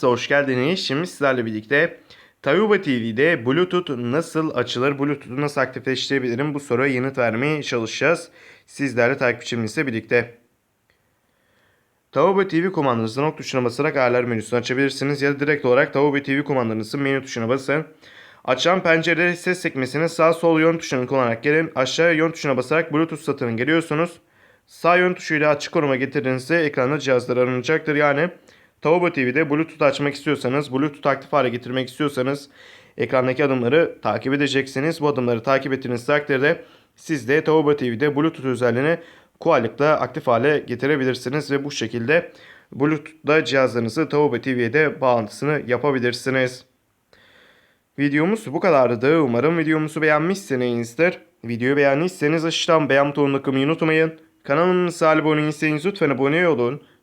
kanalımıza hoş geldiniz. Şimdi sizlerle birlikte Tayuba TV'de Bluetooth nasıl açılır, Bluetooth'u nasıl aktifleştirebilirim bu soruya yanıt vermeye çalışacağız. Sizlerle takipçimizle birlikte. Tauba TV kumandanızdan ok tuşuna basarak ayarlar menüsünü açabilirsiniz ya da direkt olarak Tauba TV kumandanızın menü tuşuna basın. Açılan pencerede ses sekmesinin sağ sol yön tuşlarını kullanarak gelin. Aşağıya yön tuşuna basarak Bluetooth satırına geliyorsunuz. Sağ yön tuşuyla açık konuma getirdiğinizde ekranda cihazlar aranacaktır. Yani Tauba TV'de Bluetooth açmak istiyorsanız, Bluetooth aktif hale getirmek istiyorsanız ekrandaki adımları takip edeceksiniz. Bu adımları takip ettiğiniz takdirde siz de Tauba TV'de Bluetooth özelliğini kolaylıkla aktif hale getirebilirsiniz ve bu şekilde Bluetooth'la cihazlarınızı Tauba TV'ye de bağlantısını yapabilirsiniz. Videomuz bu kadardı. Umarım videomuzu beğenmişsinizdir. Videoyu beğendiyseniz aşağıdan beğen butonuna tıklamayı unutmayın. Kanalımıza abone değilseniz lütfen abone olun.